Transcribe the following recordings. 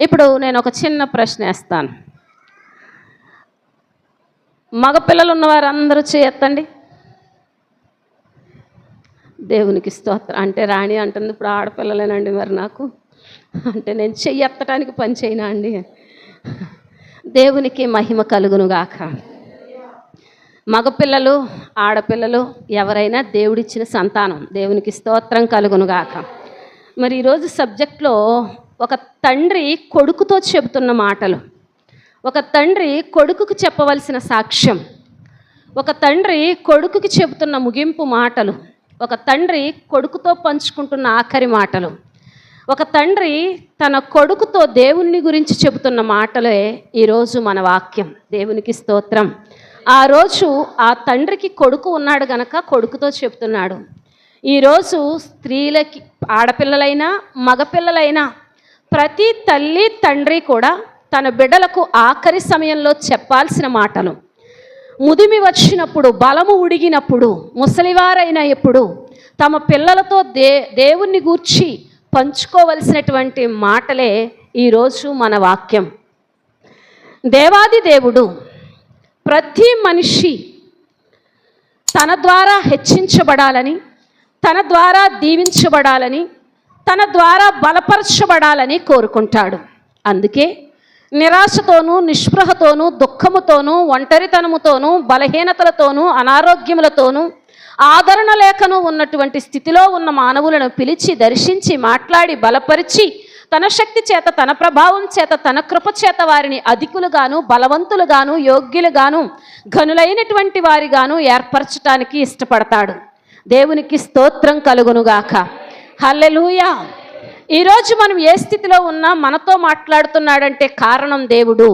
ఇప్పుడు నేను ఒక చిన్న ప్రశ్న వేస్తాను. మగపిల్లలు ఉన్నవారు అందరూ చేయొత్తండి? దేవునికి స్తోత్రం. అంటే రాణి అంటుంది ఇప్పుడు ఆడపిల్లలేనండి మరి నాకు. అంటే నేను చెయ్యెత్తడానికి పని చేయనా అండి? దేవునికి మహిమ కలుగునుగాక. మగపిల్లలు ఆడపిల్లలు ఎవరైనా దేవుడిచ్చిన సంతానం. దేవునికి స్తోత్రం కలుగునుగాక. మరి ఈరోజు సబ్జెక్ట్లో ఒక తండ్రి కొడుకుతో చెబుతున్న మాటలు. ఒక తండ్రి కొడుకుకు చెప్పవలసిన సాక్ష్యం. ఒక తండ్రి కొడుకుకి చెబుతున్న ముగింపు మాటలు. ఒక తండ్రి కొడుకుతో పంచుకుంటున్న ఆఖరి మాటలు. ఒక తండ్రి తన కొడుకుతో దేవుణ్ణి గురించి చెబుతున్న మాటలే ఈరోజు మన వాక్యం. దేవునికి స్తోత్రం. ఆ రోజు ఆ తండ్రికి కొడుకు ఉన్నాడు గనక కొడుకుతో చెబుతున్నాడు. ఈరోజు స్త్రీలకి ఆడపిల్లలైనా మగపిల్లలైనా ప్రతి తల్లి తండ్రి కూడా తన బిడ్డలకు ఆఖరి సమయంలో చెప్పాల్సిన మాటలు. ముదిమి వచ్చినప్పుడు బలము ఉడిగినప్పుడు ముసలివారైన ఎప్పుడు తమ పిల్లలతో దే దేవుణ్ణి గూర్చి పంచుకోవలసినటువంటి మాటలే ఈరోజు మన వాక్యం. దేవాది దేవుడు ప్రతి మనిషి తన ద్వారా హెచ్చించబడాలని తన ద్వారా దీవించబడాలని తన ద్వారా బలపరచబడాలని కోరుకుంటాడు. అందుకే నిరాశతోనూ నిస్పృహతోనూ దుఃఖముతోనూ ఒంటరితనముతోనూ బలహీనతలతోనూ అనారోగ్యములతోనూ ఆదరణ లేఖను ఉన్నటువంటి స్థితిలో ఉన్న మానవులను పిలిచి దర్శించి మాట్లాడి బలపరిచి తన శక్తి చేత తన ప్రభావం చేత తన కృప చేత వారిని అధికులుగాను బలవంతులుగాను యోగ్యులుగాను ఘనులైనటువంటి వారిగాను ఏర్పరచటానికి ఇష్టపడతాడు. దేవునికి స్తోత్రం కలుగునుగాక. హల్లెలూయా. ఈరోజు మనం ఏ స్థితిలో ఉన్నా మనతో మాట్లాడుతున్నాడంటే కారణం దేవుడు.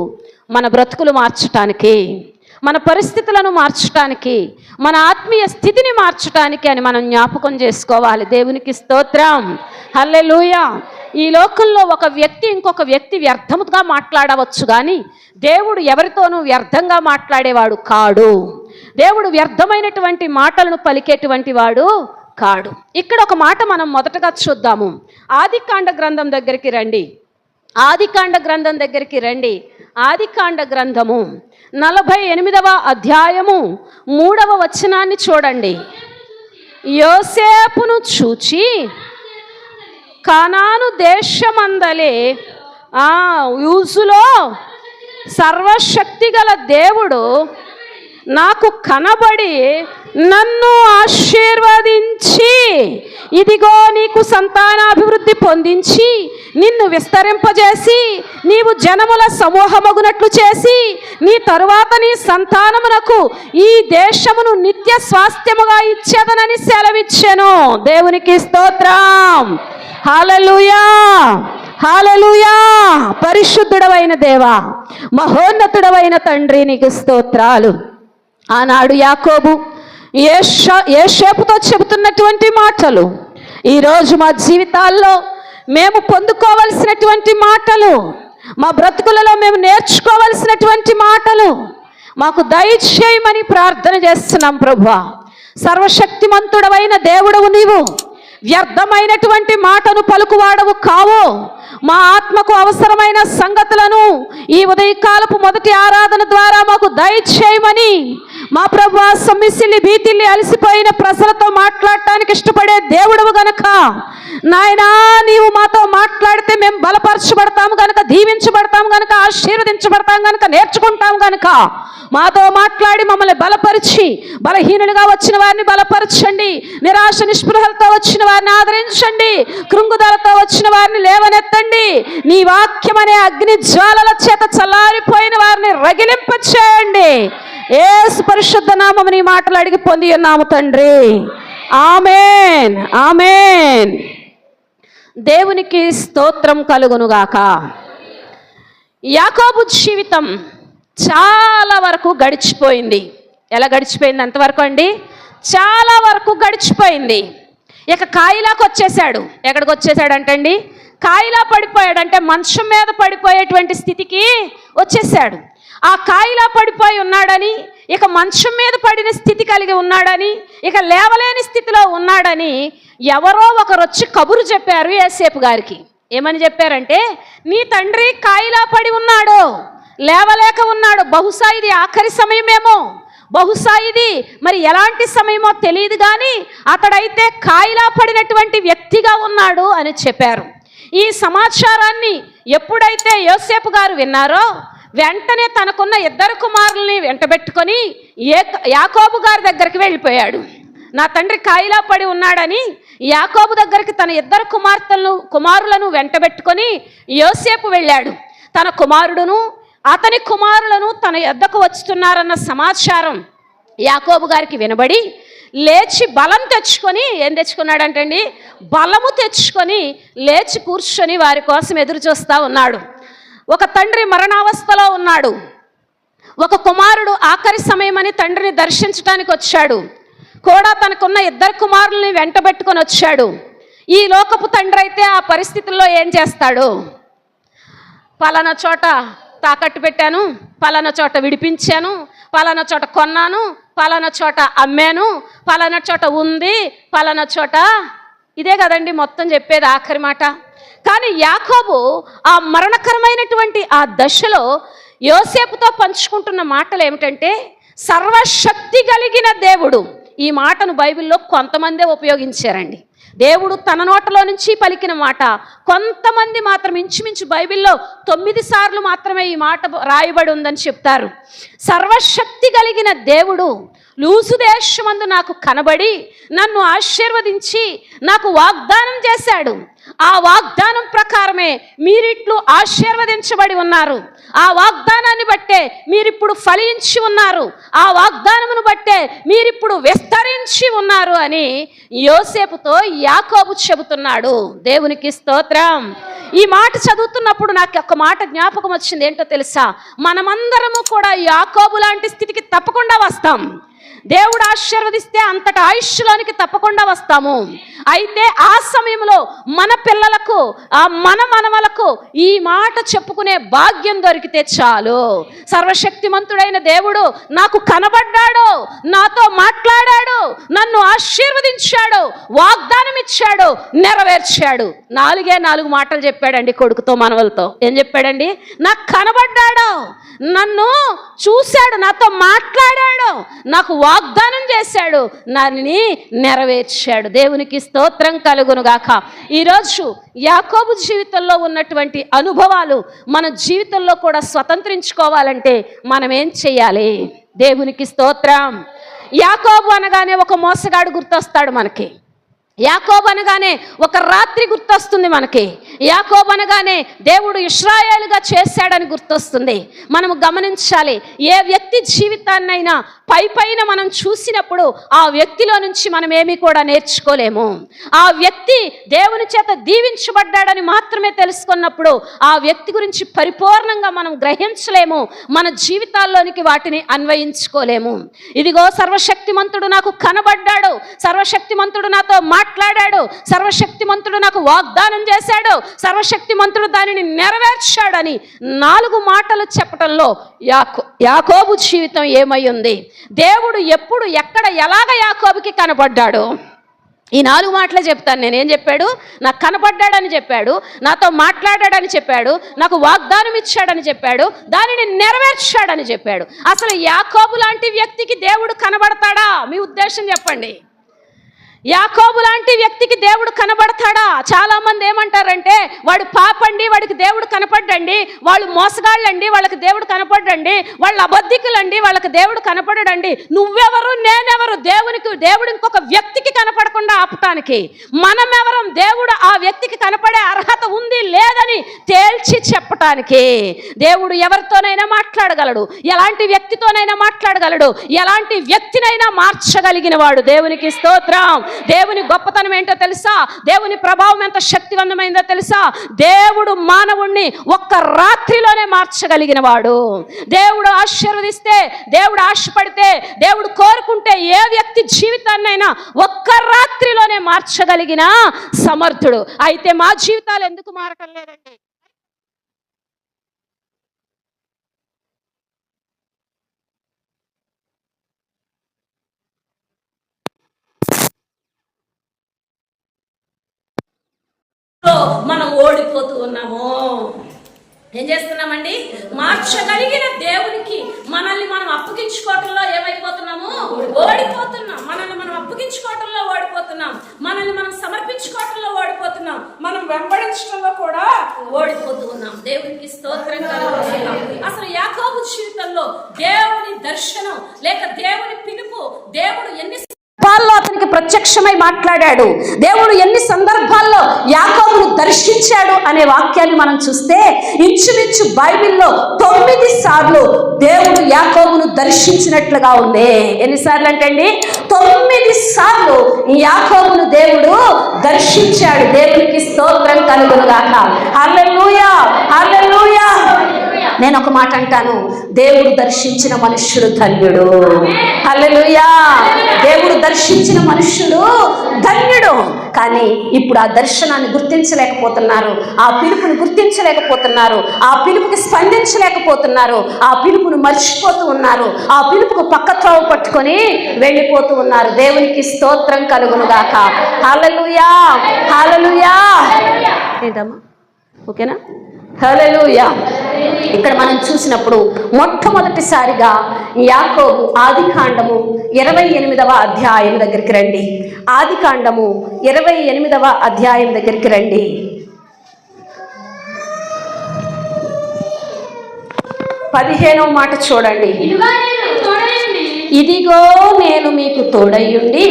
మన బ్రతుకులు మార్చటానికి మన పరిస్థితులను మార్చటానికి మన ఆత్మీయ స్థితిని మార్చటానికి అని మనం జ్ఞాపకం చేసుకోవాలి. దేవునికి స్తోత్రం. హల్లెలూయా. ఈ లోకంలో ఒక వ్యక్తి ఇంకొక వ్యక్తి వ్యర్థముగా మాట్లాడవచ్చు కానీ దేవుడు ఎవరితోనూ వ్యర్థంగా మాట్లాడేవాడు కాడు. దేవుడు వ్యర్థమైనటువంటి మాటలను పలికేటువంటి వాడు కాడు. ఇక్కడ ఒక మాట మనం మొదటగా చూద్దాము. ఆదికాండ గ్రంథం దగ్గరికి రండి. ఆదికాండ గ్రంథం దగ్గరికి రండి. ఆదికాండ గ్రంథము నలభై ఎనిమిదవ అధ్యాయము మూడవ వచనాన్ని చూడండి. యోసేపును చూచి కనాను దేశమందలే ఆ యూజులో సర్వశక్తి గల దేవుడు నాకు కనబడి నన్ను ఆశీర్వదించి ఇదిగో నీకు సంతానాభివృద్ధి పొందించి నిన్ను విస్తరింపజేసి నీవు జనముల సమూహమగునట్లు చేసి నీ తరువాత నీ సంతానమునకు ఈ దేశమును నిత్య స్వాస్థ్యముగా ఇచ్చేదనని సెలవిచ్చెను. దేవునికి స్తోత్రం. హాలలుయా హాలలుయా పరిశుద్ధుడవైన దేవా మహోన్నతుడవైన తండ్రి నీకు స్తోత్రాలు. ఆనాడు యాకోబు ఏ షేపుతో చెబుతున్నటువంటి మాటలు. ఈరోజు మా జీవితాల్లో మేము పొందుకోవలసినటువంటి మాటలు మా బ్రతుకులలో మేము నేర్చుకోవలసినటువంటి మాటలు మాకు దయచేయమని ప్రార్థన చేస్తున్నాం ప్రభా. సర్వశక్తిమంతుడవైన దేవుడవు నీవు వ్యర్థమైనటువంటి మాటను పలుకువాడవు కావు. మా ఆత్మకు అవసరమైన సంగతులను ఈ ఉదయకాలపు మొదటి ఆరాధన ద్వారా మాకు దయచేయమని మా ప్రభు సొమ్మిసిల్లి భీతిల్ని అలసిపోయిన ప్రజలతో మాట్లాడటానికి ఇష్టపడే దేవుడవు గనక. నాయనా నీవు మాతో మాట్లాడితే మేము బలపరచబడతాము గనక దీవించబడతాము గనక ఆశీర్వదించబడతాం గనక నేర్చుకుంటాం గనక. మాతో మాట్లాడి మమ్మల్ని బలపరిచి బలహీనులుగా వచ్చిన వారిని బలపరచండి. నిరాశ నిస్పృహలతో వచ్చిన వారిని ఆదరించండి. కృంగుదలతో వచ్చిన వారిని లేవనెత్తండి. నీ వాక్యం అనే అగ్ని జ్వాలల చేత చల్లారిపోయిన వారిని రగిలింపచేయండి. ఏసు పరిశుద్ధ నామం నీ మాటలు అడిగి పొంది ఉన్నాము తండ్రి. ఆమెన్. ఆమెన్. దేవునికి స్తోత్రం కలుగునుగాక. యాకోబు జీవితం చాలా వరకు గడిచిపోయింది. ఎలా గడిచిపోయింది? అంతవరకు అండి? చాలా వరకు గడిచిపోయింది. ఇక కాయిలాకు వచ్చేసాడు ఎక్కడికి వచ్చేసాడంటండి కాయిలా పడిపోయాడంటే మంచం మీద పడిపోయేటువంటి స్థితికి వచ్చేసాడు ఆ కాయిలా పడిపోయి ఉన్నాడని ఇక మంచం మీద పడిన స్థితి కలిగి ఉన్నాడని ఇక లేవలేని స్థితిలో ఉన్నాడని ఎవరో ఒకరు వచ్చి కబురు చెప్పారు ఏసేపు గారికి. ఏమని చెప్పారంటే నీ తండ్రి కాయిలా పడి ఉన్నాడు లేవలేక ఉన్నాడు. బహుశా ఇది ఆఖరి సమయమేమో. బహుశా ఇది మరి ఎలాంటి సమయమో తెలియదు కానీ అతడైతే కాయిలా పడినటువంటి వ్యక్తిగా ఉన్నాడు అని చెప్పారు. ఈ సమాచారాన్ని ఎప్పుడైతే యోసేపు గారు విన్నారో వెంటనే తనకున్న ఇద్దరు కుమారుల్ని వెంటబెట్టుకొని ఏ యాకోబు గారి దగ్గరికి వెళ్ళిపోయాడు. నా తండ్రి కాయిలా పడి ఉన్నాడని యాకోబు దగ్గరికి తన ఇద్దరు కుమార్తెలను కుమారులను వెంటబెట్టుకొని యోసేపు వెళ్ళాడు. తన కుమారుడును అతని కుమారులను తన ఎద్దకు వచ్చుతున్నారన్న సమాచారం యాకోబు గారికి వినబడి లేచి బలం తెచ్చుకొని ఏం తెచ్చుకున్నాడంటండి? బలము తెచ్చుకొని లేచి కూర్చొని వారి కోసం ఎదురు చూస్తూ ఉన్నాడు. ఒక తండ్రి మరణావస్థలో ఉన్నాడు. ఒక కుమారుడు ఆఖరి సమయమని తండ్రిని దర్శించడానికి వచ్చాడు. కూడా తనకున్న ఇద్దరు కుమారుల్ని వెంటబెట్టుకొని వచ్చాడు. ఈ లోకపు తండ్రి అయితే ఆ పరిస్థితుల్లో ఏం చేస్తాడు? పలానా చోట తాకట్టు పెట్టాను పలానా చోట విడిపించాను పలానా చోట కొన్నాను పలానా చోట అమ్మాను పలానా చోట ఉంది పలానా చోట ఇదే కదండి మొత్తం చెప్పేది ఆఖరి మాట. కానీ యాకోబు ఆ మరణకరమైనటువంటి ఆ దశలో యోసేపుతో పంచుకుంటున్న మాటలు ఏమిటంటే సర్వశక్తి కలిగిన దేవుడు. ఈ మాటను బైబిల్లో కొంతమందే ఉపయోగించారండి. దేవుడు తన నోటలో నుంచి పలికిన మాట. కొంతమంది మాత్రం ఇంచుమించు బైబిల్లో తొమ్మిది సార్లు మాత్రమే ఈ మాట రాయబడి ఉందని చెప్తారు. సర్వశక్తి కలిగిన దేవుడు లూసు దేశమందు నాకు కనబడి నన్ను ఆశీర్వదించి నాకు వాగ్దానం చేశాడు. ఆ వాగ్దానం ప్రకారమే మీరిట్లు ఆశీర్వదించబడి ఉన్నారు. ఆ వాగ్దానాన్ని బట్టే మీరిప్పుడు ఫలించి ఉన్నారు. ఆ వాగ్దానమును బట్టే మీరిప్పుడు విస్తరించి ఉన్నారు అని యోసేపుతో యాకోబు చెబుతున్నాడు. దేవునికి స్తోత్రం. ఈ మాట చదువుతున్నప్పుడు నాకు ఒక మాట జ్ఞాపకం వచ్చింది. ఏంటో తెలుసా? మనమందరము కూడా యాకోబు లాంటి స్థితికి తప్పకుండా వస్తాం. దేవుడు ఆశీర్వదిస్తే అంతటి ఆయుష్లోనికి తప్పకుండా వస్తాము. అయితే ఆ సమయంలో మన పిల్లలకు ఆ మన మనవలకు ఈ మాట చెప్పుకునే భాగ్యం దొరికితే చాలు. సర్వశక్తిమంతుడైన దేవుడు నాకు కనబడ్డాడు నాతో మాట్లాడాడు నన్ను ఆశీర్వదించాడు వాగ్దానం ఇచ్చాడు నెరవేర్చాడు. నాలుగే నాలుగు మాటలు చెప్పాడండి కొడుకుతో మనవలతో. ఏం చెప్పాడండి? నాకు కనబడ్డాడు నన్ను చూశాడు నాతో మాట్లాడాడు నాకు వాగ్దానం చేశాడు. నన్ను నెరవేర్చాడు. దేవునికి స్తోత్రం కలుగునుగాక. ఈరోజు యాకోబు జీవితంలో ఉన్నటువంటి అనుభవాలు మన జీవితంలో కూడా స్వతంత్రించుకోవాలంటే మనం ఏం చేయాలి? దేవునికి స్తోత్రం. యాకోబు అనగానే ఒక మోసగాడు గుర్తొస్తాడు మనకి. యాకోబ్ అనగానే ఒక రాత్రి గుర్తొస్తుంది మనకి. యాకోబ్ అనగానే దేవుడు ఇస్రాయేలుగా చేశాడని గుర్తొస్తుంది. మనము గమనించాలి ఏ వ్యక్తి జీవితాన్నైనా పై పైన మనం చూసినప్పుడు ఆ వ్యక్తిలో నుంచి మనం ఏమీ కూడా నేర్చుకోలేము. ఆ వ్యక్తి దేవుని చేత దీవించబడ్డాడని మాత్రమే తెలుసుకున్నప్పుడు ఆ వ్యక్తి గురించి పరిపూర్ణంగా మనం గ్రహించలేము. మన జీవితాల్లోనికి వాటిని అన్వయించుకోలేము. ఇదిగో సర్వశక్తిమంతుడు నాకు కనబడ్డాడు. సర్వశక్తిమంతుడు నాతో మాట్లాడాడు. సర్వశక్తిమంతుడు నాకు వాగ్దానం చేశాడు. సర్వశక్తిమంతుడు దానిని నెరవేర్చాడని నాలుగు మాటలు చెప్పటంలో యాకో యాకోబు జీవితం ఏమై ఉంది? దేవుడు ఎప్పుడు ఎక్కడ ఎలాగ యాకోబుకి కనబడ్డాడు ఈ నాలుగు మాటలే చెప్తాను. నేను ఏం చెప్పాడు? నాకు కనపడ్డాడని చెప్పాడు. నాతో మాట్లాడాడని చెప్పాడు. నాకు వాగ్దానం ఇచ్చాడని చెప్పాడు. దానిని నెరవేర్చాడని చెప్పాడు. అసలు యాకోబు లాంటి వ్యక్తికి దేవుడు కనబడతాడా? మీ ఉద్దేశం చెప్పండి. యాకోబు లాంటి వ్యక్తికి దేవుడు కనబడతాడా? చాలా మంది ఏమంటారంటే వాడు పాపండి వాడికి దేవుడు కనపడ్డండి. వాళ్ళు మోసగాళ్ళండి వాళ్ళకి దేవుడు కనపడండి వాళ్ళు అబద్ధికులండి వాళ్ళకి దేవుడు కనపడడండి. నువ్వెవరు నేనెవరు? దేవునికి దేవుడు ఇంకొక వ్యక్తికి కనపడకుండా ఆపటానికి. మనమెవరం? దేవుడు ఆ వ్యక్తికి కనపడే అర్హత ఉంది లేదని తేల్చి చెప్పటానికి. దేవుడు ఎవరితోనైనా మాట్లాడగలడు. ఎలాంటి వ్యక్తితోనైనా మాట్లాడగలడు. ఎలాంటి వ్యక్తినైనా మార్చగలిగిన వాడు దేవునికి స్తోత్రం. దేవుని గొప్పతనం ఏంటో తెలుసా? దేవుని ప్రభావం ఎంత శక్తివంతమైందో తెలుసా? దేవుడు మానవుణ్ణి ఒక్క రాత్రిలోనే మార్చగలిగిన వాడు దేవుడు ఆశీర్వదిస్తే దేవుడు ఆశపడితే దేవుడు కోరుకుంటే ఏ వ్యక్తి జీవితాన్నైనా ఒక్క రాత్రిలోనే మార్చగలిగిన సమర్థుడు. అయితే మా జీవితాలు ఎందుకు మారటం లేదండి? మనం ఓడిపోతూ ఉన్నాము. ఏం చేస్తున్నామండి? మార్చగలిగిన దేవునికి మనల్ని మనం అప్పగించుకోవటంలో ఏమైపోతున్నాము? ఓడిపోతున్నాం. మనల్ని మనం అప్పగించుకోవటంలో ఓడిపోతున్నాం. మనల్ని మనం సమర్పించుకోవటంలో ఓడిపోతున్నాం. మనం వెంబడించడంలో కూడా ఓడిపోతూ ఉన్నాం. దేవునికి స్తోత్రం అసలు యాకోబు జీవితంలో దేవుని దర్శనం లేక దేవుని పిలుపు దేవుడు ఎన్ని సందర్భాల్లో అతనికి ప్రత్యక్షమై మాట్లాడాడు. దేవుడు ఎన్ని సందర్భాల్లో యాకోబును దర్శించాడు అనే వాక్యాన్ని మనం చూస్తే ఇంచుమించు బైబిల్లో తొమ్మిది సార్లు దేవుడు యాకోబును దర్శించినట్లుగా ఉంది. ఎన్నిసార్లు అంటే అండి తొమ్మిది సార్లు ఈ యాకోబును దేవుడు దర్శించాడు. దేవునికి స్తోత్రం కలుగునుగాక. హల్లెలూయా! హల్లెలూయా! నేను ఒక మాట అంటాను. దేవుడు దర్శించిన మనుష్యుడు ధన్యుడు. హల్లెలూయా. దేవుడు దర్శించిన మనుష్యుడు ధన్యుడు. కానీ ఇప్పుడు ఆ దర్శనాన్ని గుర్తించలేకపోతున్నారు. ఆ పిలుపుని గుర్తించలేకపోతున్నారు. ఆ పిలుపుకి స్పందించలేకపోతున్నారు. ఆ పిలుపును మర్చిపోతూ ఉన్నారు. ఆ పిలుపుకు పక్క త్రోవ పట్టుకొని వెళ్ళిపోతూ ఉన్నారు. దేవునికి స్తోత్రం కలుగునుగాక. హల్లెలూయా. హల్లెలూయా. ఏంటమ్మా? ఓకేనా? హల్లెలూయా. ఇక్కడ మనం చూసినప్పుడు మొట్టమొదటిసారిగా యాకోబు ఆది కాండము ఇరవై ఎనిమిదవ అధ్యాయం దగ్గరికి రండి. ఆది కాండము ఇరవై ఎనిమిదవ అధ్యాయం దగ్గరికి రండి. పదిహేనవ మాట చూడండి. ఇదిగో నేను మీకు తోడయ్యుండి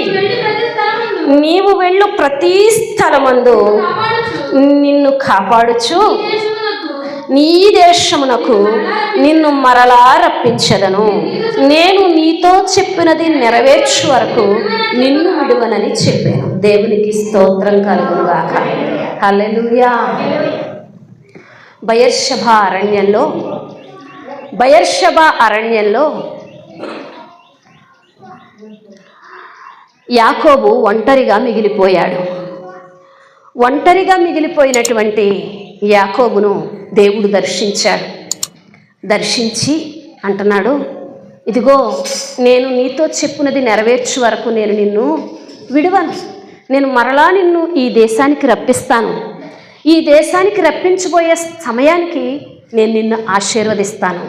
నీవు వెళ్ళు ప్రతి స్థలమందు. నిన్ను కాపాడుచు. నీ దేశమునకు నిన్ను మరలా రప్పించదను. నేను నీతో చెప్పినది నెరవేర్చు వరకు నిన్ను విడువనని చెప్పాను. దేవునికి స్తోత్రం కలుగునుగాక. హలెలుయా బయర్షభ అరణ్యంలో బయర్షభ అరణ్యంలో యాకోబు ఒంటరిగా మిగిలిపోయాడు. ఒంటరిగా మిగిలిపోయినటువంటి యాకోబును దేవుడు దర్శించాడు. దర్శించి అంటున్నాడు ఇదిగో నేను నీతో చెప్పినది నెరవేర్చు వరకు నేను నిన్ను విడవను. నేను మరలా నిన్ను ఈ దేశానికి రప్పిస్తాను. ఈ దేశానికి రప్పించబోయే సమయానికి నేను నిన్ను ఆశీర్వదిస్తాను.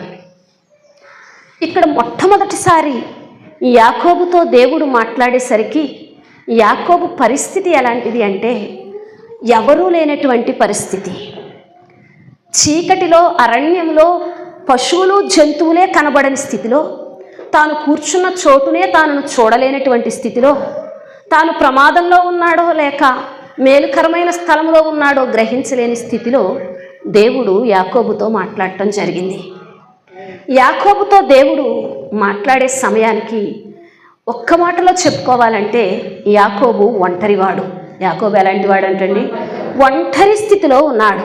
ఇక్కడ మొట్టమొదటిసారి యాకోబుతో దేవుడు మాట్లాడేసరికి యాకోబు పరిస్థితి ఎలాంటిది అంటే ఎవరూ లేనటువంటి పరిస్థితి. చీకటిలో అరణ్యంలో పశువులు జంతువులే కనబడని స్థితిలో తాను కూర్చున్న చోటునే తాను చూడలేనటువంటి స్థితిలో తాను ప్రమాదంలో ఉన్నాడో లేక మేలుకరమైన స్థలంలో ఉన్నాడో గ్రహించలేని స్థితిలో దేవుడు యాకోబుతో మాట్లాడటం జరిగింది. యాకోబుతో దేవుడు మాట్లాడే సమయానికి ఒక్క మాటలో చెప్పుకోవాలంటే యాకోబు ఒంటరివాడు. యాకోబు ఎలాంటి వాడు అంటండి ఒంటరి స్థితిలో ఉన్నాడు.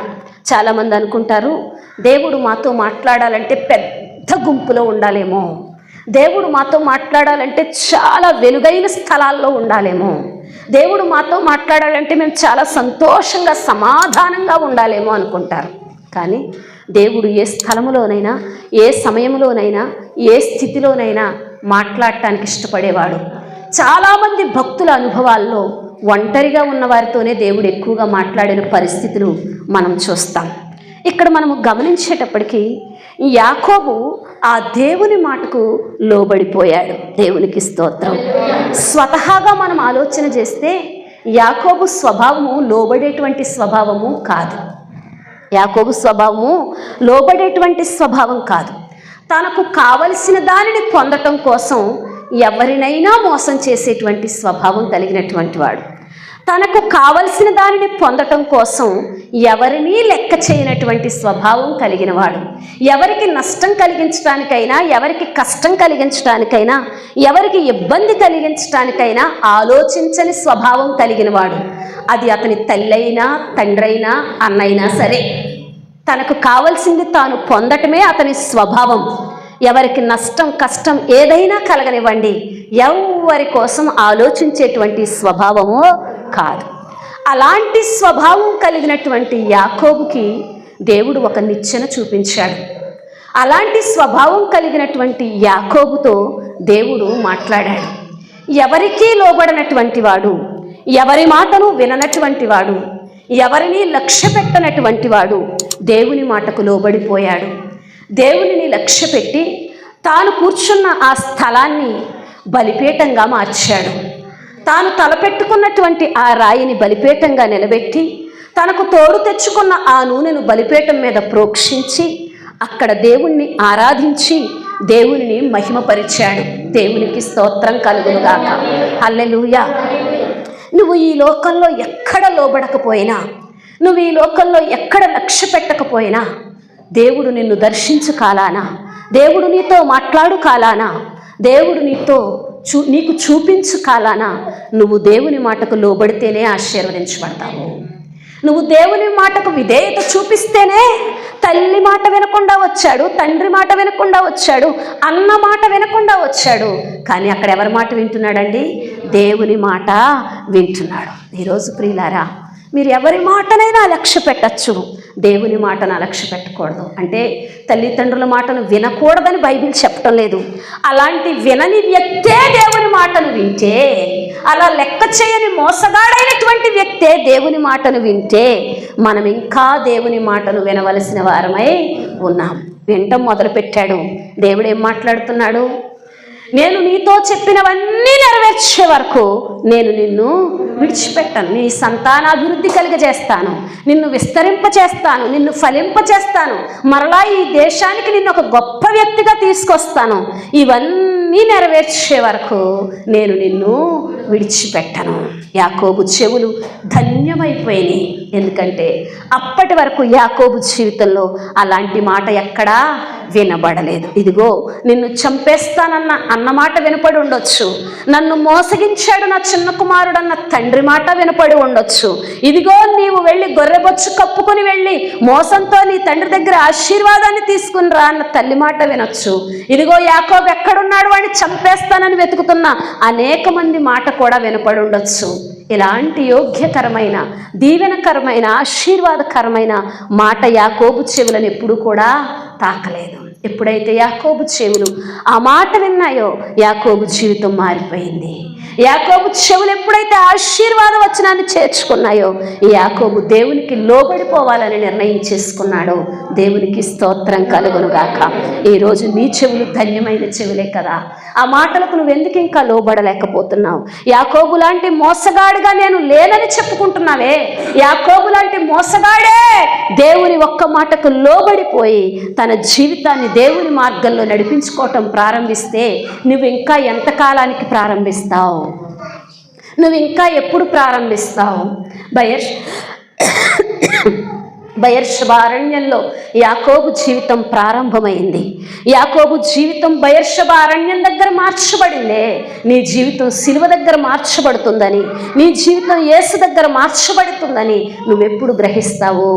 చాలామంది అనుకుంటారు దేవుడు మాతో మాట్లాడాలంటే పెద్ద గుంపులో ఉండాలేమో. దేవుడు మాతో మాట్లాడాలంటే చాలా వెలుగైన స్థలాల్లో ఉండాలేమో. దేవుడు మాతో మాట్లాడాలంటే మేము చాలా సంతోషంగా సమాధానంగా ఉండాలేమో అనుకుంటారు. కానీ దేవుడు ఏ స్థలములోనైనా ఏ సమయంలోనైనా ఏ స్థితిలోనైనా మాట్లాడటానికి ఇష్టపడేవాడు. చాలామంది భక్తుల అనుభవాల్లో ఒంటరిగా ఉన్న వారితోనే దేవుడు ఎక్కువగా మాట్లాడిన పరిస్థితులు మనం చూస్తాం. ఇక్కడ మనము గమనించేటప్పటికీ యాకోబు ఆ దేవుని మాటకు లోబడిపోయాడు. దేవునికి స్తోత్రం. స్వతహాగా మనం ఆలోచన చేస్తే యాకోబు స్వభావము లోబడేటువంటి స్వభావము కాదు. యాకోబు స్వభావము లోబడేటువంటి స్వభావం కాదు. తనకు కావలసిన దానిని పొందటం కోసం ఎవరినైనా మోసం చేసేటువంటి స్వభావం కలిగినటువంటి వాడు. తనకు కావలసిన దానిని పొందటం కోసం ఎవరినీ లెక్క చేయనటువంటి స్వభావం కలిగిన వాడు ఎవరికి నష్టం కలిగించడానికైనా ఎవరికి కష్టం కలిగించడానికైనా ఎవరికి ఇబ్బంది కలిగించడానికైనా ఆలోచించని స్వభావం కలిగిన వాడు అది అతని తల్లైనా తండ్రైనా అన్నైనా సరే. తనకు కావలసింది తాను పొందటమే అతని స్వభావం. ఎవరికి నష్టం కష్టం ఏదైనా కలగనివ్వండి. ఎవరి కోసం ఆలోచించేటువంటి స్వభావము కాదు. అలాంటి స్వభావం కలిగినటువంటి యాకోబుకి దేవుడు ఒక నిచ్చెన చూపించాడు. అలాంటి స్వభావం కలిగినటువంటి యాకోబుతో దేవుడు మాట్లాడాడు. ఎవరికీ లోబడినటువంటి వాడు ఎవరి మాటను విననటువంటి వాడు ఎవరిని లక్ష్య పెట్టనటువంటి వాడు దేవుని మాటకు లోబడిపోయాడు. దేవునిని లక్ష్య పెట్టి తాను కూర్చున్న ఆ స్థలాన్ని బలిపీఠంగా మార్చాడు. తాను తలపెట్టుకున్నటువంటి ఆ రాయిని బలిపీఠంగా నిలబెట్టి తనకు తోడు తెచ్చుకున్న ఆ నూనెను బలిపీఠం మీద ప్రోక్షించి అక్కడ దేవుణ్ణి ఆరాధించి దేవుని మహిమపరిచాడు. దేవునికి స్తోత్రం కలుగునుగాక. హల్లెలూయా. నువ్వు ఈ లోకంలో ఎక్కడ లోబడకపోయినా నువ్వు ఈ లోకంలో ఎక్కడ లక్ష్య పెట్టకపోయినా దేవుడు నిన్ను దర్శించు కాలానా? దేవుడు నీతో మాట్లాడు కాలానా? దేవుడు నీతో చూ నీకు చూపించు కాలానా నువ్వు దేవుని మాటకు లోబడితేనే ఆశీర్వదించబడతావు. నువ్వు దేవుని మాటకు విధేయత చూపిస్తేనే తల్లి మాట వినకుండా వచ్చాడు తండ్రి మాట వినకుండా వచ్చాడు అన్న మాట వినకుండా వచ్చాడు. కానీ అక్కడ ఎవరి మాట వింటున్నాడండి? దేవుని మాట వింటున్నాడు. ఈరోజు ప్రియులారా మీరు ఎవరి మాటనైనా లక్ష్య పెట్టచ్చు. దేవుని మాటను అలక్ష్య పెట్టకూడదు. అంటే తల్లిదండ్రుల మాటను వినకూడదని బైబిల్ చెప్పటం లేదు. అలాంటి వినని వ్యక్తే దేవుని మాటను వింటే అలా లెక్క చేయని మోసగాడైనటువంటి వ్యక్తే దేవుని మాటను వింటే మనం ఇంకా దేవుని మాటను వినవలసిన వారమై ఉన్నాం. వినటం మొదలుపెట్టాడు. దేవుడు ఏం మాట్లాడుతున్నాడు? నేను నీతో చెప్పినవన్నీ నెరవేర్చే వరకు నేను నిన్ను విడిచిపెట్టను. నీ సంతానాభివృద్ధి కలిగజేస్తాను. నిన్ను విస్తరింప చేస్తాను నిన్ను ఫలింప చేస్తాను మరలా ఈ దేశానికి నిన్ను ఒక గొప్ప వ్యక్తిగా తీసుకొస్తాను. ఇవన్నీ నెరవేర్చే వరకు నేను నిన్ను విడిచిపెట్టను. యాకోబు చెవులు ధన్యమైపోయినాయి. ఎందుకంటే అప్పటి వరకు యాకోబు జీవితంలో అలాంటి మాట ఎక్కడా వినబడలేదు. ఇదిగో నిన్ను చంపేస్తానన్న అన్నమాట వినపడి ఉండొచ్చు. నన్ను మోసగించాడు నా చిన్న కుమారుడు అన్న తండ్రి మాట వినపడి ఉండొచ్చు. ఇదిగో నీవు వెళ్ళి గొర్రెబొచ్చు కప్పుకొని వెళ్ళి మోసంతో నీ తండ్రి దగ్గర ఆశీర్వాదాన్ని తీసుకుని రా అన్న తల్లి మాట వినొచ్చు. ఇదిగో యాకోబు ఎక్కడున్నాడు వాడిని చంపేస్తానని వెతుకుతున్న అనేక మంది మాట కూడా వినపడి ఉండొచ్చు. ఇలాంటి యోగ్యకరమైన దీవెనకరమైన ఆశీర్వాదకరమైన మాట యాకోబు చెవులను ఎప్పుడూ కూడా తాకలేదు. ఎప్పుడైతే యాకోబు చెవులు ఆ మాట విన్నాయో యాకోబు జీవితం మారిపోయింది. యాకోబు చెవులు ఎప్పుడైతే ఆశీర్వాద వచనాన్ని చేర్చుకున్నాయో యాకోబు దేవునికి లోబడిపోవాలని నిర్ణయం చేసుకున్నాడో. దేవునికి స్తోత్రం కలుగునుగాక. ఈరోజు నీ చెవులు ధన్యమైన చెవులే కదా. ఆ మాటలకు నువ్వు ఎందుకు ఇంకా లోబడలేకపోతున్నావు? యాకోబు లాంటి మోసగాడిగా నేను లేనని చెప్పుకుంటున్నావే. యాకోబు లాంటి మోసగాడే దేవుని ఒక్క మాటకు లోబడిపోయి తన జీవితాన్ని దేవుని మార్గంలో నడిపించుకోవటం ప్రారంభిస్తే నువ్వు ఇంకా ఎంతకాలానికి ప్రారంభిస్తావు? నువ్వు ఇంకా ఎప్పుడు ప్రారంభిస్తావు? బయర్ బయర్షభారణ్యంలో యాకోబు జీవితం ప్రారంభమైంది. యాకోబు జీవితం బయర్షభారణ్యం దగ్గర మార్చబడిందే. నీ జీవితం సిలువ దగ్గర మార్చబడుతుందని నీ జీవితం యేసు దగ్గర మార్చబడుతుందని నువ్వెప్పుడు గ్రహిస్తావు?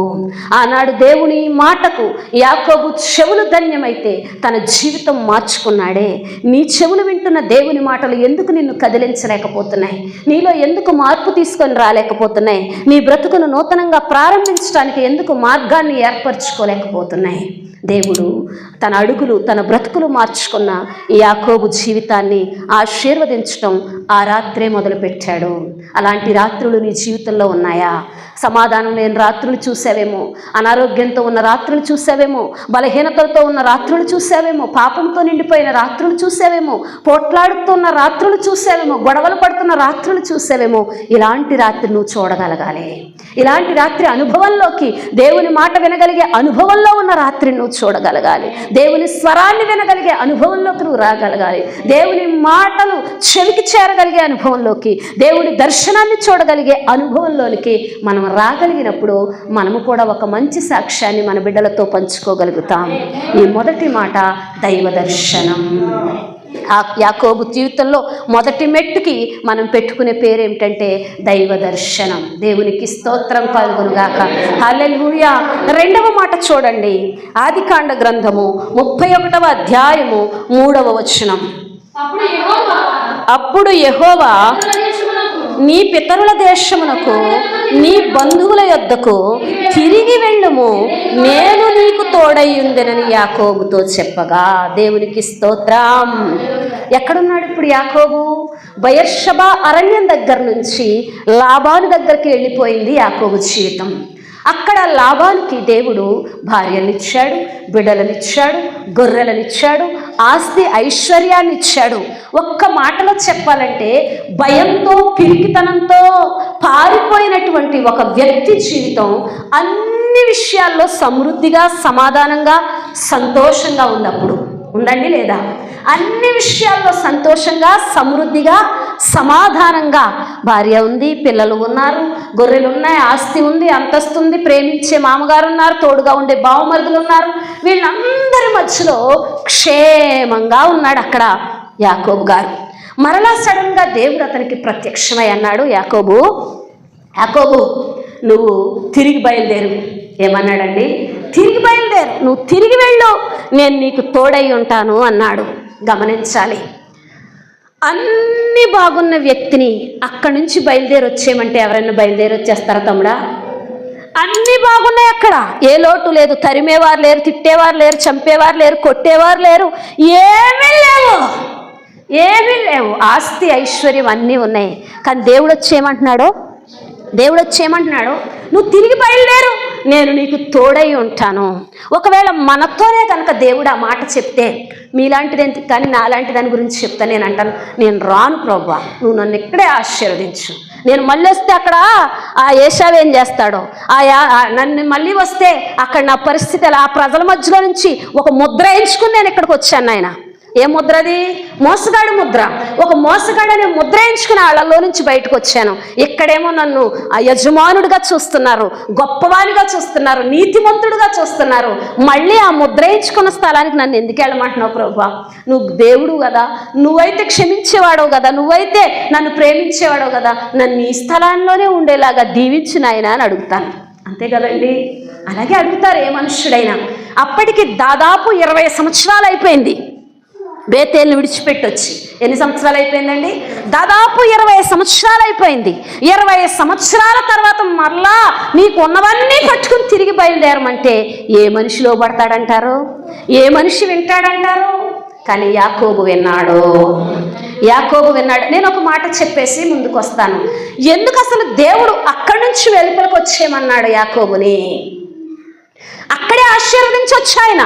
ఆనాడు దేవుని మాటకు యాకోబు చెవులు ధన్యమైతే తన జీవితం మార్చుకున్నాడే. నీ చెవులు వింటున్న దేవుని మాటలు ఎందుకు నిన్ను కదిలించలేకపోతున్నాయి? నీలో ఎందుకు మార్పు తీసుకొని రాలేకపోతున్నాయి? నీ బ్రతుకును నూతనంగా ప్రారంభించడానికి ఎందుకు మార్గాన్ని ఏర్పరచుకోలేకపోతున్నాయి. దేవుడు తన అడుగులు తన బ్రతుకులు మార్చుకున్న ఈ యాకోబు జీవితాన్ని ఆశీర్వదించడం ఆ రాత్రే మొదలుపెట్టాడు. అలాంటి రాత్రులు నీ జీవితంలో ఉన్నాయా? సమాధానం లేని రాత్రులు చూసావేమో? అనారోగ్యంతో ఉన్న రాత్రులు చూసావేమో? బలహీనతలతో ఉన్న రాత్రులు చూసావేమో? పాపంతో నిండిపోయిన రాత్రులు చూసావేమో? పోట్లాడుతున్న రాత్రులు చూసావేమో? గొడవలు పడుతున్న రాత్రులు చూసావేమో? ఇలాంటి రాత్రి నువ్వు చూడగలగాలి. ఇలాంటి రాత్రి అనుభవంలోకి దేవుని మాట వినగలిగే అనుభవంలో ఉన్న రాత్రి నువ్వు చూడగలగాలి. దేవుని స్వరాన్ని వినగలిగే అనుభవంలోకి నువ్వు రాగలగాలి. దేవుని మాటలు చెవికి కలిగే అనుభవంలోకి దేవుని దర్శనాన్ని చూడగలిగే అనుభవంలోనికి మనం రాగలిగినప్పుడు మనము కూడా ఒక మంచి సాక్ష్యాన్ని మన బిడ్డలతో పంచుకోగలుగుతాం. ఈ మొదటి మాట దైవ దర్శనం. ఆ యాకోబు జీవితంలో మొదటి మెట్టుకి మనం పెట్టుకునే పేరు ఏమిటంటే దైవ దర్శనం. దేవునికి స్తోత్రం కలుగునుగాక హల్లెలూయా. రెండవ మాట చూడండి. ఆదికాండ గ్రంథము ముప్పై ఒకటవ అధ్యాయము మూడవ వచనం. అప్పుడు యహోవా నీ పితరుల దేశమునకు నీ బంధువుల యొద్దకు తిరిగి వెళ్ళుము. నేను నీకు తోడయ్యుందెనని యాకోబుతో చెప్పగా. దేవునికి స్తోత్రం. ఎక్కడున్నాడు ఇప్పుడు యాకోబు? బయర్షబా అరణ్యం దగ్గర నుంచి లాభాను దగ్గరికి వెళ్ళిపోయింది యాకోబు జీవితం. అక్కడ లాభానికి దేవుడు భార్యనిచ్చాడు బిడ్డలనిచ్చాడు గొర్రెలనిచ్చాడు ఆస్తి ఐశ్వర్యాన్ని ఇచ్చాడు ఒక్క మాటలో చెప్పాలంటే భయంతో పిరికితనంతో పారిపోయినటువంటి ఒక వ్యక్తి జీవితం అన్ని విషయాల్లో సమృద్ధిగా సమాధానంగా సంతోషంగా ఉన్నప్పుడు. ఉండండి లేదా? అన్ని విషయాల్లో సంతోషంగా సమృద్ధిగా సమాధానంగా భార్య ఉంది పిల్లలు ఉన్నారు గొర్రెలు ఉన్నాయి ఆస్తి ఉంది అంతస్తు ఉంది ప్రేమించే మామగారు ఉన్నారు తోడుగా ఉండే బావమరుదులు ఉన్నారు వీళ్ళందరి మధ్యలో క్షేమంగా ఉన్నాడు అక్కడ యాకోబు గారు. మరలా సడన్గా దేవుడు అతనికి ప్రత్యక్షమై అన్నాడు యాకోబు యాకోబు నువ్వు తిరిగి బయలుదేరు. ఏమన్నాడండి? తిరిగి బయలుదేరు నువ్వు తిరిగి వెళ్ళు నేను నీకు తోడై ఉంటాను అన్నాడు. గమనించాలి. అన్ని బాగున్న వ్యక్తిని అక్కడి నుంచి బయలుదేరి వచ్చేయమంటే ఎవరైనా బయలుదేరి వచ్చేస్తారా తమ్ముడా? అన్ని బాగున్నాయి అక్కడ. ఏ లోటు లేదు. తరిమేవారు లేరు తిట్టేవారు లేరు చంపేవారు లేరు కొట్టేవారు లేరు. ఏమీ లేవు. ఏమీ లేవు. ఆస్తి ఐశ్వర్యం అన్నీ ఉన్నాయి. కానీ దేవుడు వచ్చేయమంటున్నాడు దేవుడు వచ్చేయమంటున్నాడు నువ్వు తిరిగి బయలుదేరు. నేను నీకు తోడై ఉంటాను. ఒకవేళ మనతోనే కనుక దేవుడు ఆ మాట చెప్తే మీలాంటిది ఎంత కానీ నాలాంటి దాని గురించి చెప్తా నేను అంటాను. నేను రాను ప్రభా నువ్వు నన్ను ఇక్కడే ఆశీర్వదించు. నేను మళ్ళీ వస్తే అక్కడ ఆ ఏషావు ఏం చేస్తాడో? ఆ యా- నన్ను మళ్ళీ వస్తే అక్కడ నా పరిస్థితి ఆ ప్రజల మధ్యలో నుంచి ఒక ముద్ర వేయించుకుని నేను ఇక్కడికి వచ్చాను ఆయన ఏ ముద్రది మోసగాడి ముద్ర. ఒక మోసగాడు అనే ముద్ర వేయించుకుని వాళ్ళలో నుంచి బయటకు వచ్చాను. ఇక్కడేమో నన్ను ఆ యజమానుడిగా చూస్తున్నారు గొప్పవానిగా చూస్తున్నారు నీతిమంతుడిగా చూస్తున్నారు. మళ్ళీ ఆ ముద్ర వేయించుకున్న స్థలానికి నన్ను ఎందుకు వెళ్ళమంటున్నావు ప్రభా? నువ్వు దేవుడు కదా నువ్వైతే క్షమించేవాడవు కదా నువ్వైతే నన్ను ప్రేమించేవాడవు కదా నన్ను ఈ స్థలాల్లోనే ఉండేలాగా దీవించిన ఆయన అని అడుగుతాను. అంతే కదండి? అలాగే అడుగుతారు ఏ మనుష్యుడైనా. అప్పటికి దాదాపు ఇరవై సంవత్సరాలు అయిపోయింది. బేతేల్ని విడిచిపెట్టొచ్చి. ఎన్ని సంవత్సరాలు అయిపోయిందండి దాదాపు ఇరవై సంవత్సరాలు అయిపోయింది ఇరవై సంవత్సరాల తర్వాత మరలా నీకు ఉన్నవన్నీ పట్టుకుని తిరిగి బయలుదేరమంటే ఏ మనిషి లోబడతాడంటారు? ఏ మనిషి వింటాడంటారు? కానీ యాకోబు విన్నాడు. యాకోబు విన్నాడు. నేను ఒక మాట చెప్పేసి ముందుకు వస్తాను ఎందుకు అసలు దేవుడు అక్కడి నుంచి వెలుపలకు వచ్చేయమన్నాడు యాకోబుని? అక్కడే ఆశీర్వదించొచ్చు ఆయన.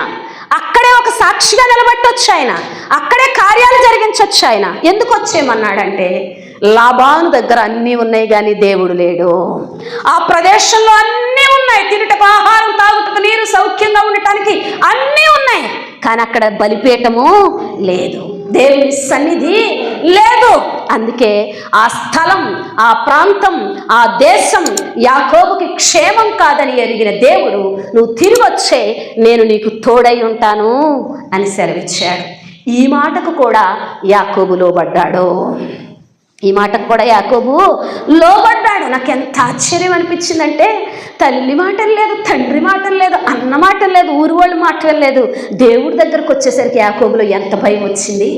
అక్కడే ఒక సాక్షిగా నిలబెట్టొచ్చు ఆయన. అక్కడే కార్యాలు జరిగించవచ్చు ఆయన. ఎందుకు వచ్చేయమన్నాడంటే లాభాను దగ్గర అన్నీ ఉన్నాయి కానీ దేవుడు లేడు. ఆ ప్రదేశంలో అన్నీ ఉన్నాయి. తినుటకు ఆహారం తాగుటకు నీరు సౌఖ్యంగా ఉండటానికి అన్నీ ఉన్నాయి. కానీ అక్కడ బలిపీఠము లేదు. దేవుని సన్నిధి లేదు. అందుకే ఆ స్థలం ఆ ప్రాంతం ఆ దేశం యాకోబుకి క్షేమం కాదని ఎరిగిన దేవుడు నువ్వు తిరిగి వచ్చే నేను నీకు తోడై ఉంటాను అని సెలవిచ్చాడు. ఈ మాటకు కూడా యాకోబు లోబడ్డాడు. ఈ మాటకు కూడా యాకోబు లోబడ్డాడు. నాకు ఎంత ఆశ్చర్యం అనిపించిందంటే తల్లి మాటలు లేదు తండ్రి మాటలు లేదు అన్న మాటలు లేదు ఊరు వాళ్ళు మాటలు లేదు. దేవుడి దగ్గరకు వచ్చేసరికి యాకోబులో ఎంత భయం వచ్చింది.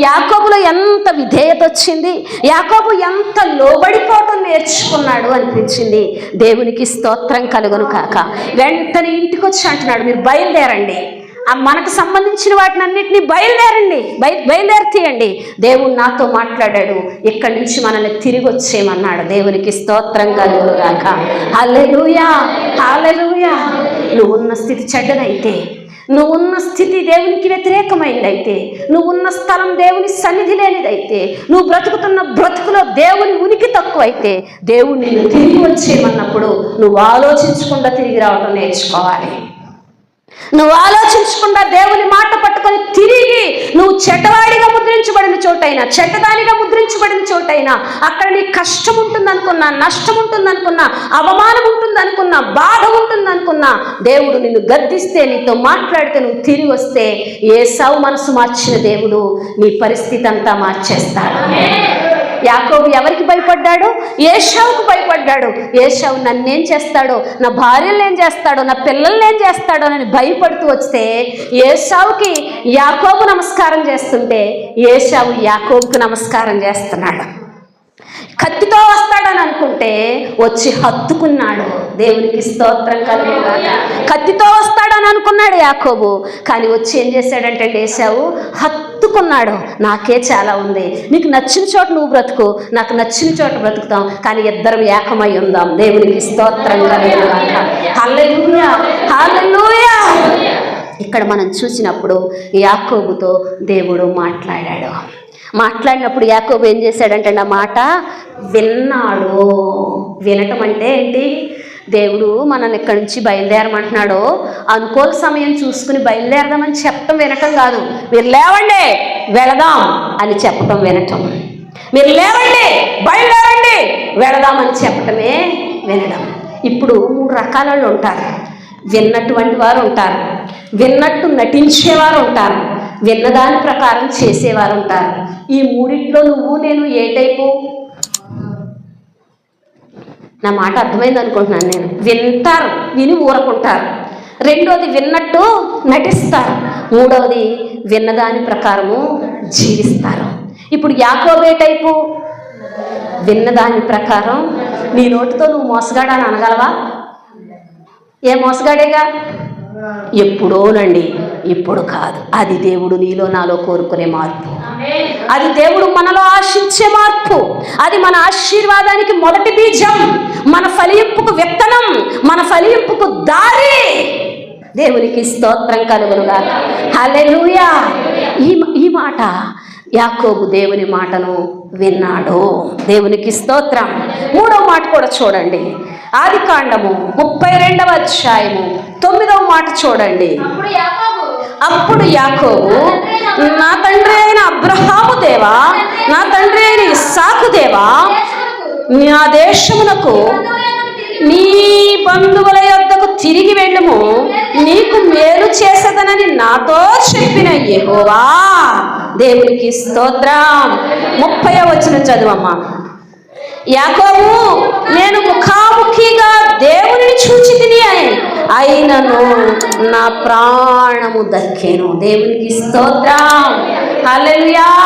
యాకోబులో ఎంత విధేయత వచ్చింది. యాకోబు ఎంత లోబడిపోవటం నేర్చుకున్నాడు అనిపించింది. దేవునికి స్తోత్రం కలుగును కాక. వెంటనే ఇంటికి వచ్చి అంటున్నాడు మీరు బయలుదేరండి. మనకు సంబంధించిన వాటిని అన్నింటినీ బయలుదేరండి. బయ బయలుదేరి తీయండి దేవుడు నాతో మాట్లాడాడు. ఇక్కడి నుంచి మనల్ని తిరిగి వచ్చేయమన్నాడు. దేవునికి స్తోత్రం కలుగుగాక హల్లెలూయా హల్లెలూయా. నువ్వు ఉన్న స్థితి చెడ్డదైతే నువ్వు ఉన్న స్థితి దేవునికి వ్యతిరేకమైనదైతే నువ్వు ఉన్న స్థలం దేవుని సన్నిధి లేనిదైతే నువ్వు బ్రతుకుతున్న బ్రతుకులో దేవుని ఉనికి తక్కువైతే దేవుడు నిన్ను తిరిగి వచ్చేయమన్నప్పుడు నువ్వు ఆలోచించకుండా తిరిగి రావడం నేర్చుకోవాలి. నువ్వు ఆలోచించకుండా దేవుని మాట పట్టుకొని తిరిగి నువ్వు చెడ్డవాడిగా ముద్రించబడిన చోటైనా చెడ్డదానిగా ముద్రించబడిన చోటైనా అక్కడ నీ కష్టం ఉంటుందనుకున్నా నష్టం ఉంటుందనుకున్నా అవమానం ఉంటుందనుకున్నా బాధ ఉంటుందనుకున్నా దేవుడు నిన్ను గద్దిస్తే నీతో మాట్లాడితే నువ్వు తిరిగి వస్తే ఏ సౌ మనసు మార్చిన దేవుడు నీ పరిస్థితి అంతా మార్చేస్తాడు. యాకోబు ఎవరికి భయపడ్డాడు? ఏషావుకు భయపడ్డాడు. ఏషావు నన్నేం చేస్తాడో నా భార్యలు ఏం చేస్తాడో నా పిల్లల్ని ఏం చేస్తాడో అని భయపడుతూ వస్తే ఏషావుకి యాకోబు నమస్కారం చేస్తుంటే ఏషావు యాకోబుకు నమస్కారం చేస్తున్నాడు. కత్తితో వస్తాడని అనుకుంటే వచ్చి హత్తుకున్నాడు. దేవునికి స్తోత్రం కలుగుగాక కత్తితో వస్తాడని అనుకున్నాడు యాకోబు. కానీ వచ్చి ఏం చేశాడంటే వేసావు హత్తుకున్నాడు. నాకే చాలా ఉంది. నీకు నచ్చిన చోట నువ్వు బ్రతుకు నాకు నచ్చిన చోట బ్రతుకుతాం. కానీ ఇద్దరం ఏకమై ఉందాం. దేవునికి స్తోత్రం కలుగుగాక హల్లెలూయా హల్లెలూయా. ఇక్కడ మనం చూసినప్పుడు యాకోబుతో దేవుడు మాట్లాడాడు. మాట్లాడినప్పుడు యాకోబు ఏం చేశాడంటే ఆ మాట విన్నాడు. వినటం అంటే ఏంటి? దేవుడు మనల్ని ఇక్కడి నుంచి బయలుదేరమంటున్నాడో. అనుకూల సమయం చూసుకుని బయలుదేరదామని చెప్పటం వినటం కాదు. మీరు లేవండి వెళదాం అని చెప్పటం వినటం. మీరు లేవండి బయలుదేరండి వెళదామని చెప్పటమే వినడం. ఇప్పుడు మూడు రకాల వాళ్ళు ఉంటారు. విన్నటువంటి వారు ఉంటారు. విన్నట్టు నటించేవారు ఉంటారు. విన్నదాని ప్రకారం చేసేవారు ఉంటారు ఈ మూడింట్లో నువ్వు నేను ఏ టైపు? నా మాట అర్థమైంది అనుకుంటున్నాను నేను. వింటారు విని ఊరకుంటారు. రెండోది విన్నట్టు నటిస్తారు. మూడవది విన్నదాని ప్రకారము జీవిస్తారు. ఇప్పుడు యాకోబే టైపు విన్నదాని ప్రకారం నీ నోటితో నువ్వు మోసగాడని అనగలవా? ఏ మోసగాడేగా? ఎప్పుడోనండి ఇప్పుడు కాదు. అది దేవుడు నీలో నాలో కోరుకునే మార్పు. అది దేవుడు మనలో ఆశించే మార్పు. అది మన ఆశీర్వాదానికి మొదటి బీజం. మన ఫలింపుకు విత్తనం మన ఫలింపుకు దారి. దేవునికి స్తోత్రం కలుగునుగా హలే ఈ ఈ మాట యాకోబు దేవుని మాటను విన్నాడు. దేవునికి స్తోత్రం. మూడవ మాట కూడా చూడండి. ఆది కాండము ముప్పై రెండవ అధ్యాయము తొమ్మిదవ మాట చూడండి. అప్పుడు యాకోబు నా తండ్రి అయిన అబ్రహాము దేవా నా తండ్రి అయిన ఇస్సాకు దేవా నా దేశమునకు నీ బంధువుల యొద్దకు తిరిగి వెళ్ళము. నీకు మేలు చేసేదనని నాతో చెప్పిన యహోవా. దేవునికి స్తోత్రం. ముప్పై వచ్చిన చదువమ్మా. యాకోబు నేను ముఖాముఖిగా దేవుని చూచి తిని అయినను నా ప్రాణము దక్కేను. దేవునికి స్తోత్రం. హల్లెలూయా.